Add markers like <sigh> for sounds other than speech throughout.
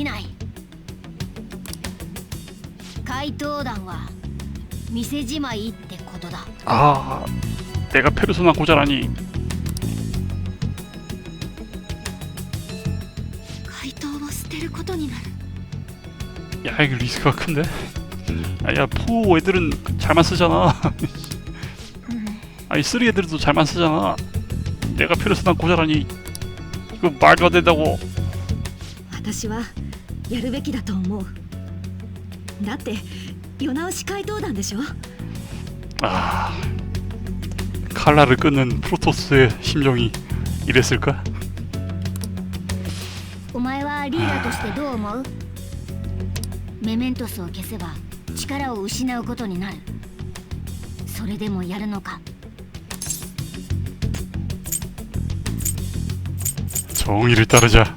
きない怪盗団は店じまいってことだ 아, 내가 페르소나 고자라니. 怪盗を捨てることになる 야, 이거 리스크가 큰데? 아, 야, 포 애들은 잘만 쓰잖아. 아니, 쓰리 애들도 잘만 쓰잖아. 내가 페르소나 고자라니. 이거 말도 안 된다고. 私は やるべきだと思うだって世直し怪盗団でしょ 아, 칼라를 끊는 프로토스의 심정이 이랬을까? お前はリーダーとしてどう思うメメントスを消せば力を失うことになるそれでもやるのか 정의를 따르자.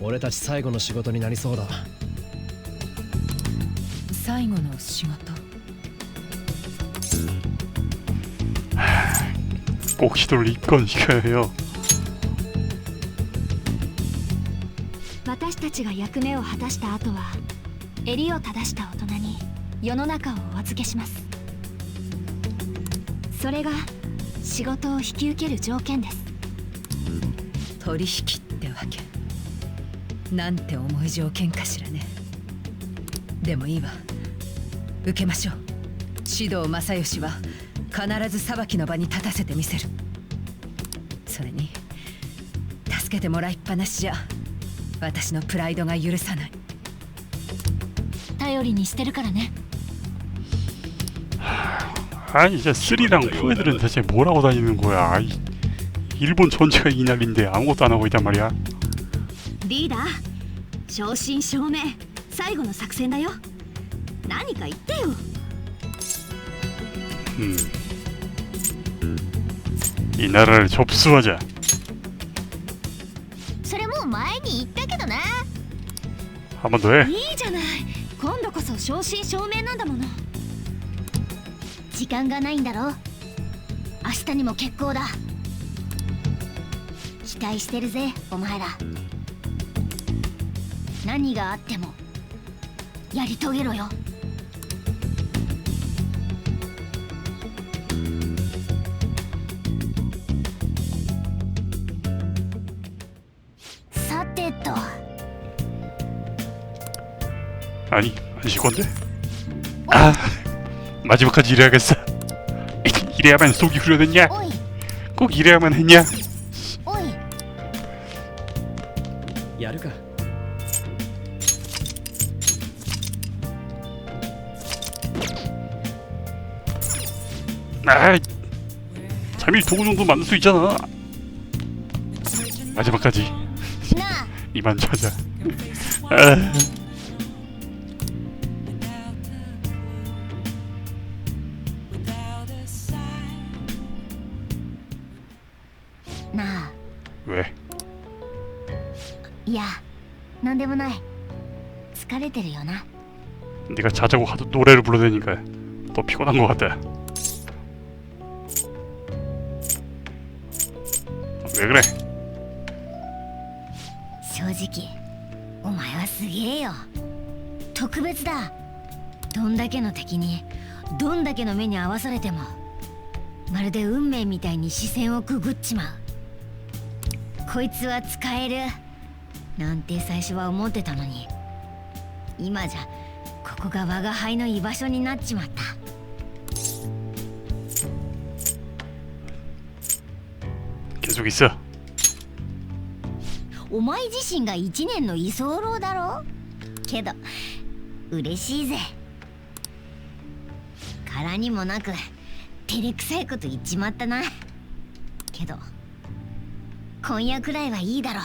俺たち最後の仕事になりそうだ最後の仕事 꼭 시도를 입건시켜야 해요. 私たちが役目を果たした後は襟を正した大人に世の中をお預けしますそれが仕事を引き受ける条件です取引ってわけ なんて重い条件かしらねでもいいわ受けましょう指導正義は必ず裁きの場に立たせてみせるそれに助けてもらいっぱなしじゃ私のプライドが許さない頼りにしてるからね <sighs> 아니 이제 쓰리랑 포 애들은 대체 뭐라고 다니는 거야? 아이, 일본 전체가 이 난리인데 아무것도 안 하고 있단 말이야. リーダー 正真正銘最後の作戦だよ何か言ってよ 음. 이 나라를 접수하자. それもう前に言ったけどな 한 번 더 해. いいじゃない今度こそ正真正銘なんだもの時間がないんだろ明日にも決行だ期待してるぜお前ら 何があってもやり遂げろよさてと 아니 안 쉴 건데? 아 마지막까지 일해야겠어. 이래야만 속이 후련했냐? おい 꼭 이래야만 했냐? 아, 잠일 도구 정도 만들 수 있잖아. 마지막까지 <laughs> なあ 이만 찾아. 아, なあ 왜? いやなんでもない疲れてるよな 네가 자자고 하도 노래를 불러대니까 더 피곤한 것 같다. 왜 그래? 正直お前はすげえよ特別だどんだけの敵にどんだけの目に合わされてもまるで運命みたいに視線をくぐっちまうこいつは使えるなんて最初は思ってたのに今じゃここが我が輩の居場所になっちまった 계속 있어. お前自身が一年の居候だろけど嬉しいぜ柄にもなく照れくさいこと言っちまったなけど 今夜くらいはいいだろう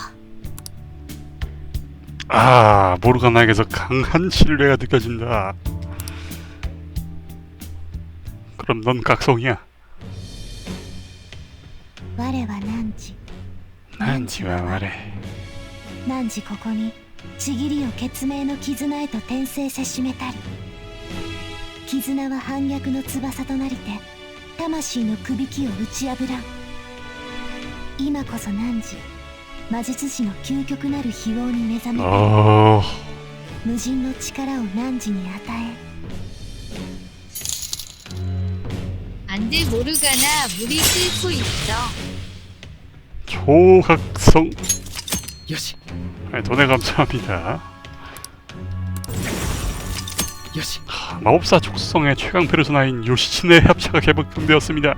아 모르가나에게서 강한 신뢰가 느껴진다. 그럼 넌 각성이야. 난지와 말해. 何時ここにちぎりを血明の絆へと転生せしめたり絆は反逆の翼となりて魂のくびきを打ち破らん今こそ何時魔術師の究極なる非王に目覚め 어 無人の力を汝に与え 안돼 모르가나 물이 끓고 있어. 조각성. 요시 네, 돈에 감사합니다. 요시 마법사 촉수성의 최강 페르소나인 요시친의 합차가 개봉되었습니다.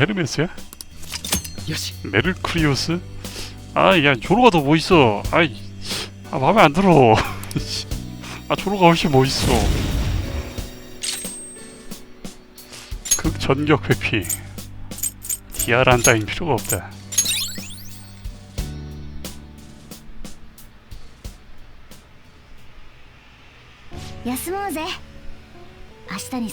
헤르메스야? 요시. 메르크리오스? 아야 조로가 더 멋있어. 아이 아 마음에 안 들어. <laughs> 아 조로가 훨씬 멋있어. 극 전격 회피. 디아란 따윈 필요가 없다. 야스모제. 아시다니.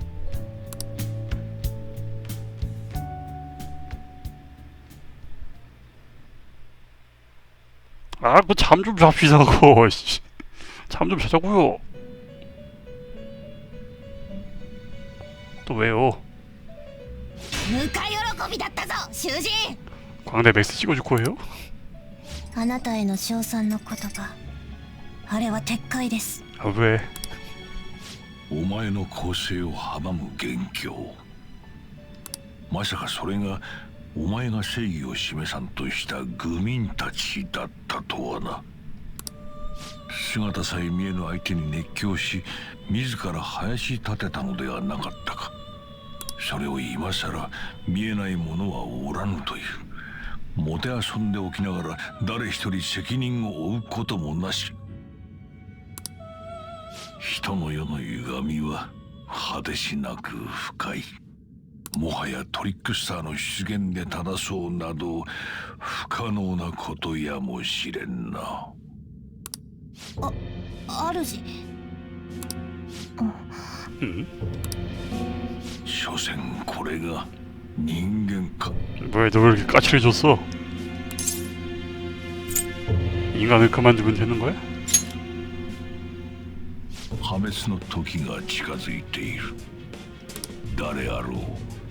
아, 그 잠 좀 잡시자고. 잠 좀 자자고요. 또 왜요? ぬか喜びだったぞ囚人 광대 맥스 찍어줄 거예요? あなたへの称賛の言葉あれは撤回です 아, 왜? お前の更生を阻む元凶まさかそれが お前が正義を示さんとした愚民たちだったとはな。姿さえ見えぬ相手に熱狂し自ら林立てたのではなかったか。それを今さら見えない者はおらぬという。もてあそんでおきながら誰一人責任を負うこともなし。人の世の歪みは果てしなく深い。もはやトリックスターの出現で正そうなど不可能なことやもしれんな主 응? 所詮これが人間か 뭐야, 너 왜 이렇게 까칠해 졌어? 인간을 그만두면 되는 거야? 破滅の時が近づいている誰あろう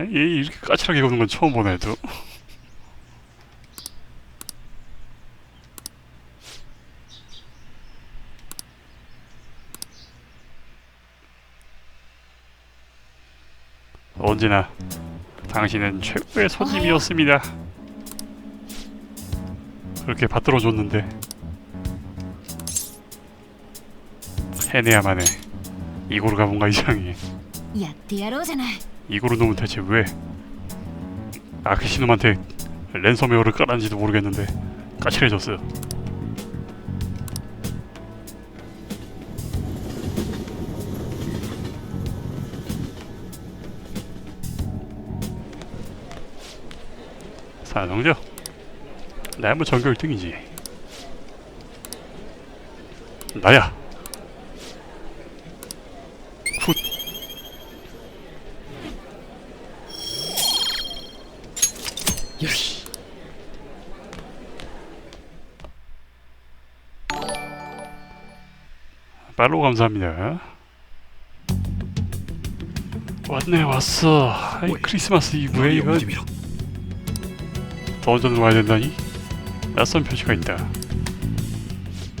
얘 이렇게 까칠하게 구는 건 처음 보네, 도 <laughs> 언제나 당신은 최고의 손님이었습니다. 그렇게 받들어 줬는데 해내야만 해. 이고르가 뭔가 이상해. やってやろうじゃない 이고르 놈은 대체 왜 아크시놈한테 랜섬웨어를 깔았는지도 모르겠는데 까칠해졌어요. 자, 정죠. 나야 뭐 전교 1등이지 나야 よし 팔로우 감사합니다 왔네 왔어 아이 크리스마스 이브에 何を 이거 見てみろ 던전 와야 된다니 낯선 표시가 있다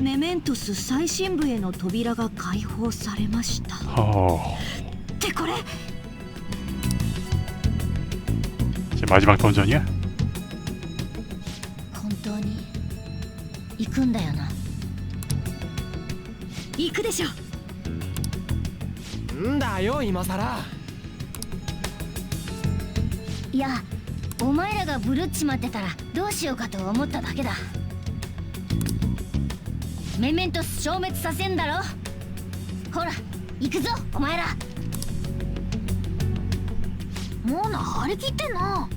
メメントス最深部への扉が開放されました 어 ってこれ 이제 마지막 던전이야? 本 くんだよな。行くでしょ。んだよ今さらいやお前らがブルっちまってたらどうしようかと思っただけだ。メメントス消滅させんだろ。ほら行くぞお前ら。モーナ張り切ってんな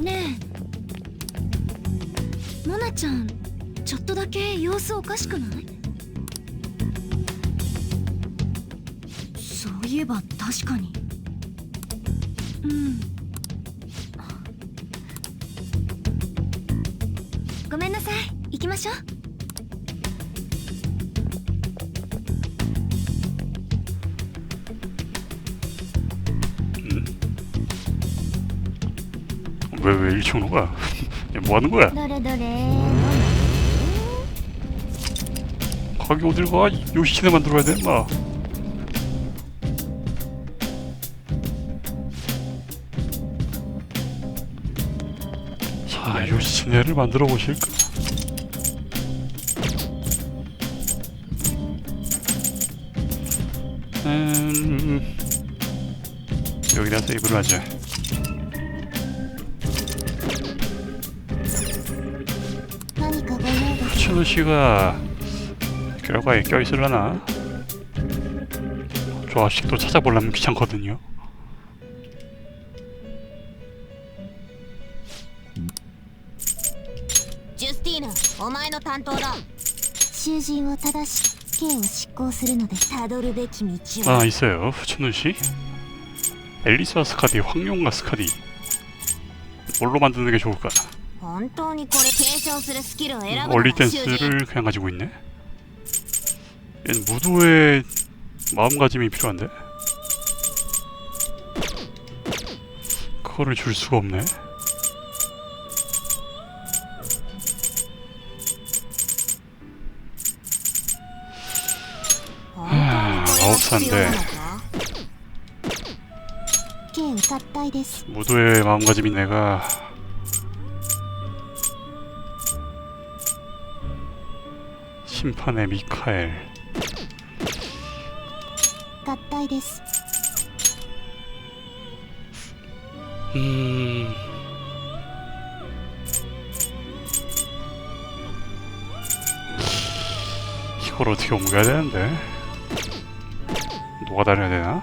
ねえ。モナちゃんちょっとだけ様子おかしくないそういえば確かにうんごめんなさい行きましょう 왜 왜 일찍 오는 거야? 얘 뭐하는 거야? 노래노래 어딜 가? 요시네 만들어야 돼 임마 자 요시네를 만들어 보실까? 음, 음, 음, 여기다 세이브를 하자 추노 씨가 결과에 껴있으려나? 조합식도 찾아보려면 귀찮거든요. ジュスティーヌお前の担当だ囚人を正し刑を執行するのでたどるべき道は 아 있어요, 추노 씨. 앨리스와 스카디, 황룡과 스카디. 뭘로 만드는 게 좋을까? 本当にこれ継承するスキルを選ぶの 원리 か囚人 댄스를 그냥 가지고 있네. 얘는 무도의 마음가짐이 필요한데. 그거를 줄 수가 없네. 本当にこれが必要なのか 아홉 刑を脱退です 무도의 마음가짐인 내가 심판의 미카엘 음... 이걸 어떻게 옮겨야 되는데? 누가 다녀야 되나?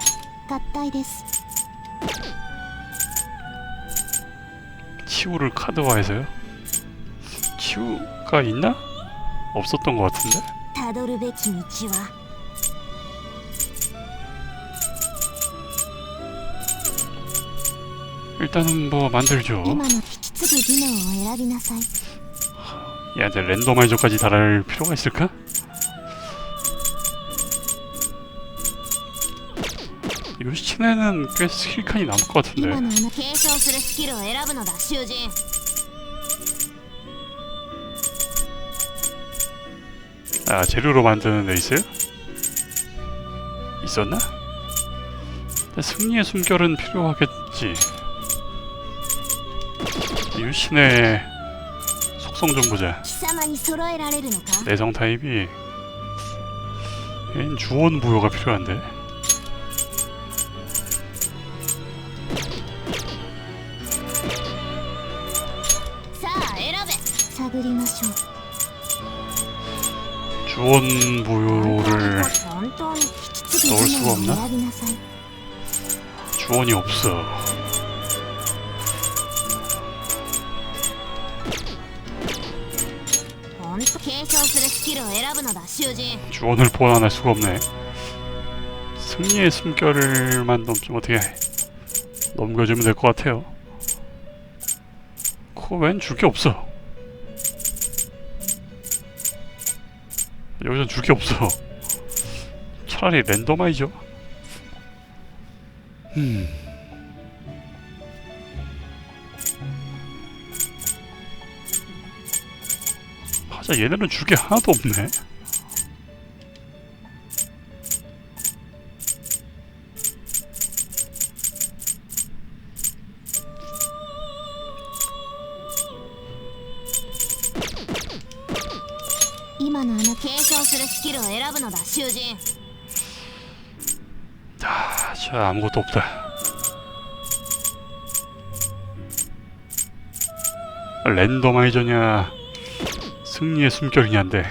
치우를 카드화해서요? 치우가 있나? 없었던 것 같은데? たどるべき道は 일단은 뭐 만들죠 今の引き継ぐ技能を選びなさい 얘한테 랜더마이저까지 달할 필요가 있을까? 요시치네는 꽤 스킬칸이 남을 것 같은데 今のあの継承するスキルを選ぶのだ囚人 아 재료로 만드는 데 있어요? 있었나? 승리의 숨결은 필요하겠지. 유신의 속성 좀 보자. 내성 타입이. 주원 부여가 필요한데. 주원, 보유를 넣을 수가 없나? 주원이 없어. 주원을 보완할 수가 없네. 승리의 숨결만 넘좀 어떻게 넘겨주면 될 것 같아요. 그거 웬줄 게 없어. 여기선 줄 게 없어. 차라리 랜덤아이죠. 음. 맞아 얘네는 줄 게 하나도 없네. 承するスキルを選ぶのだ囚人 아, 저 아무것도 없다. 랜덤아이저냐 승리의 숨결이냐인데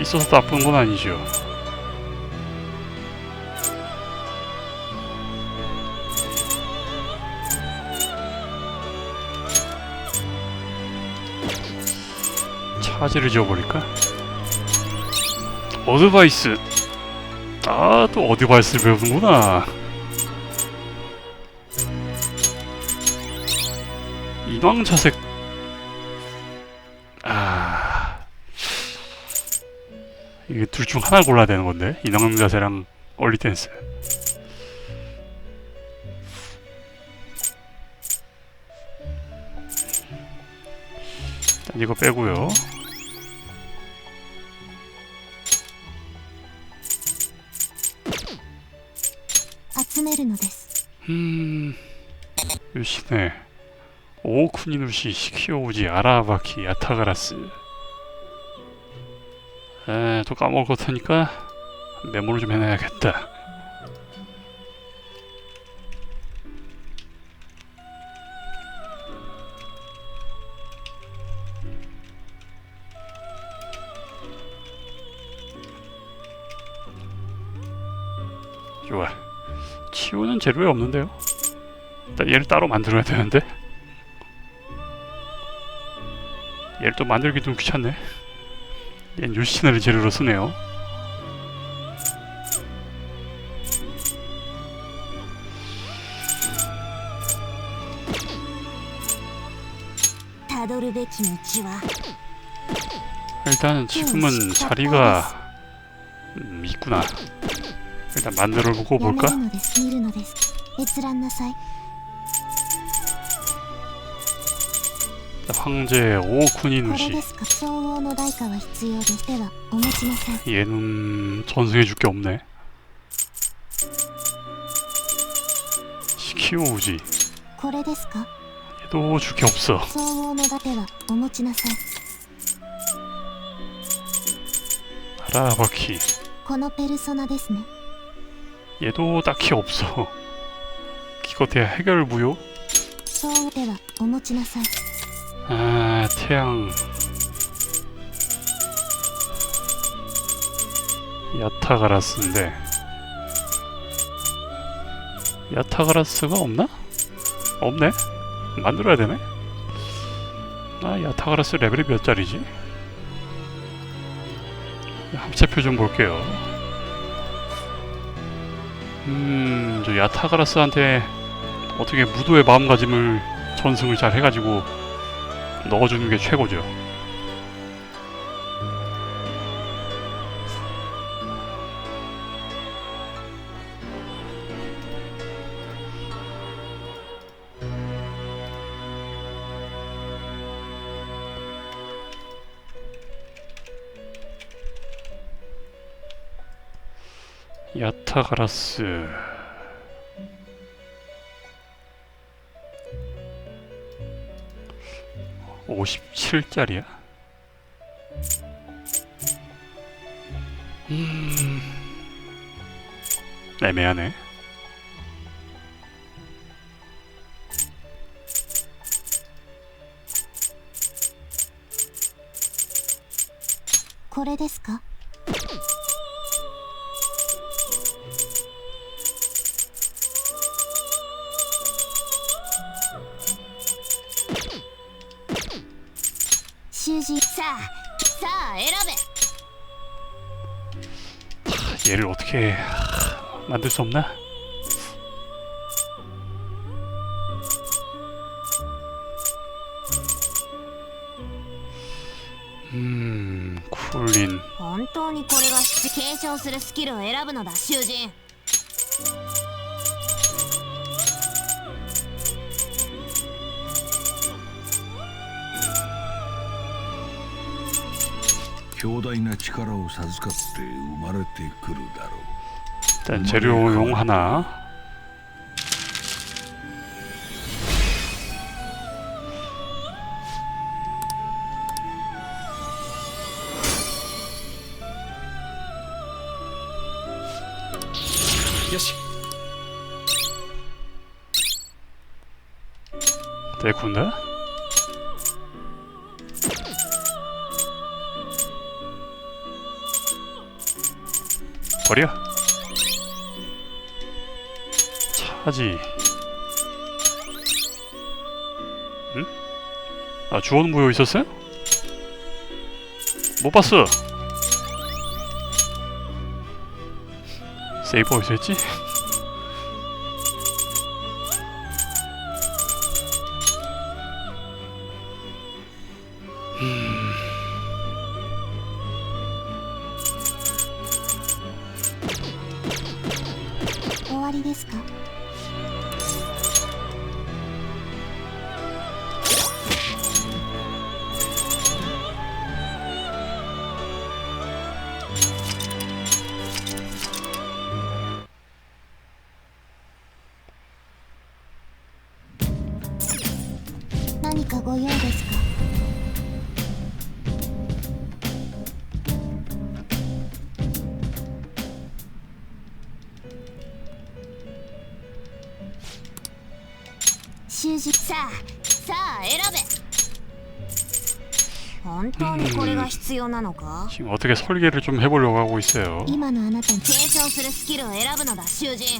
있어서 나쁜 건 아니죠. 차지를 지어버릴까? 어드바이스. 아 또 어드바이스를 배우는구나. 인왕자색 이게 둘 중 하나를 골라야 되는 건데 인왕 자세랑 얼리 댄스. 이거 빼고요. 음... 요시네 오쿠니누시 시키오우지 아라바키 야타가라스. 에, 또 까먹을 것 같으니까 메모를 좀 해놔야겠다. 좋아. 치우는 재료에 없는데요? 일단 얘를 따로 만들어야 되는데? 얘를 또 만들기 좀 귀찮네 예, 유시나를 재료로 쓰네요. 일단 지금은 자리가 음, 있구나. 일단 만들어 보고 볼까? 황제 오쿠니누시 얘는 전승해줄 게 없네. 시키오우지. 얘도 줄 게 없어. 하라바키. 얘도 딱히 없어. 기껏해야 해결 무효 아 태양 야타가라스인데 야타가라스가 없나? 없네? 만들어야 되네? 아 야타가라스 레벨이 몇 짜리지? 합체표 좀 볼게요 음... 저 야타가라스한테 어떻게 무도의 마음가짐을 전승을 잘 해가지고 넣어주는 게 최고죠. 야타가라스 57짜리야? 음... 애매하네. 얘를 어떻게 만들 수 없나? 음, 쿨린. 本当にこれが必継承するスキルを選ぶのだ囚人 強大な力を授かって生まれてくるだろう 일단 재료용 하나. 요시 데쿤다. 버려. 차지. 응? 아 주원 무효 있었어요? 못 봤어. 세이브 어디서 했지? 何かご用ですか囚人さあさあ選べ本当にこれが必要なのか 지금 어떻게 설계를 좀 해보려고 하고 있어요. 今のあなたに継承するスキルを選ぶのだ囚人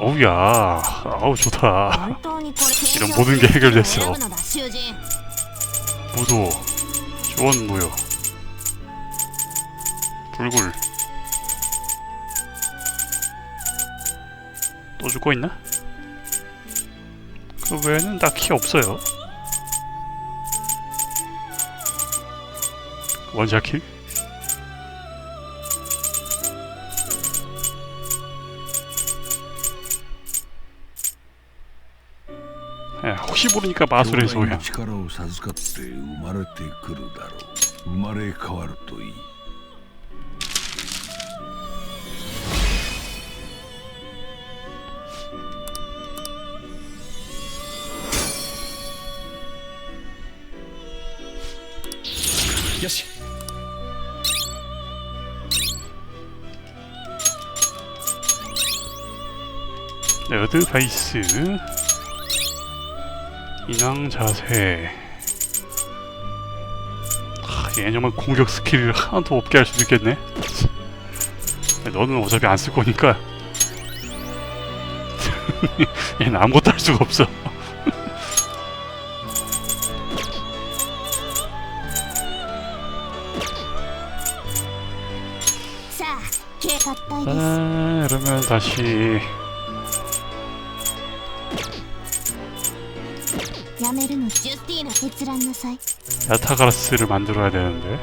어우야. 아우 좋다. 이런 모든 게 해결됐어. 무도 지원 무효. 불굴. 또 죽고 있나? 그 외에는 딱히 없어요. 원샷킬? 혹시 모르니까 마술의 強大 소야 な力を授かって生まれてくるだろう生まれ変わるといいよし 레드 바이스 인왕 자세. 아, 얘 정말 공격 스킬을 하나도 없게 할 수도 있겠네. 너는 어차피 안 쓸 거니까. <laughs> 얘는 아무것도 할 수가 없어. 자, 이러면 다시 야타가라스를 만들어야 되는데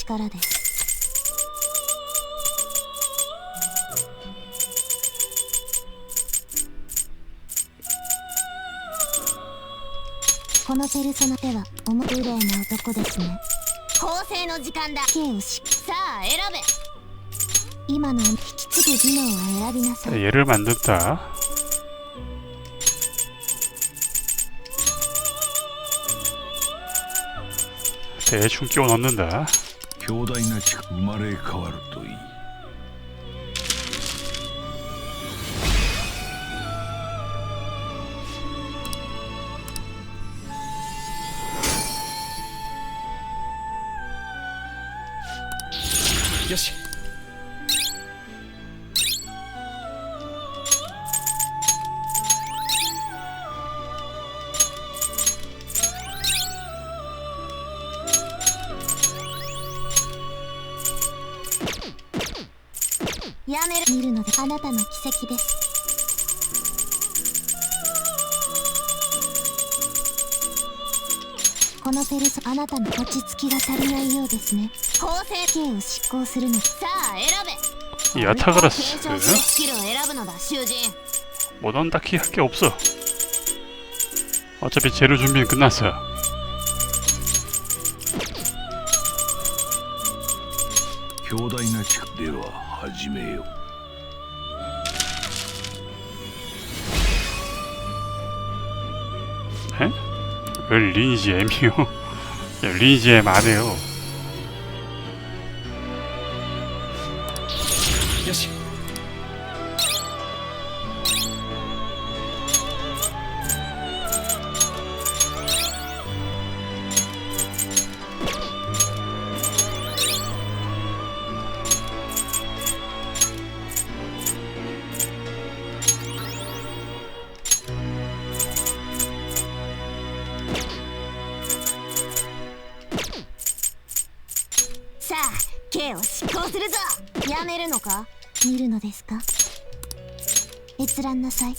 力ですこのペルソナでは重幽霊な男ですね構成の時間だ刑をしさあ選べ今の引き継ぐ技能を選びなさい 얘를 만든다 대충 끼워 넣는다 強大な力生まれ変わるといい。よし。あなたの奇跡ですこのペルソあなたの落ち着きが足りないようですね公正刑を執行するのさあ選べ 야타가라스 継承するスキルを選ぶのだ囚人 뭐넌 딱히 할 게 없어 어차피 재료 준비는 끝났어 強大な力では始めよう 왜 리니지 M이요? 야, <laughs> 리니지 M 안 해요 するぞやめるのか見るのですか閲覧なさい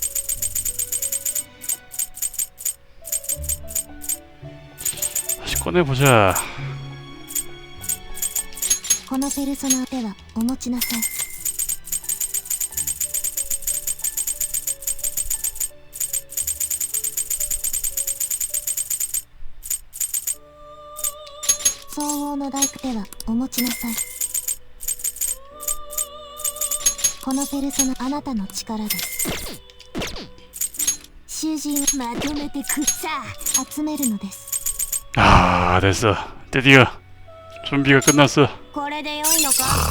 다시 꺼내보자 このペルソナではお持ちなさい相応の大工ではお持ちなさい このペルソナあなたの力です囚人をまとめてくさあ集めるのです 아 됐어 드디어 준비가 끝났어 これで良いのか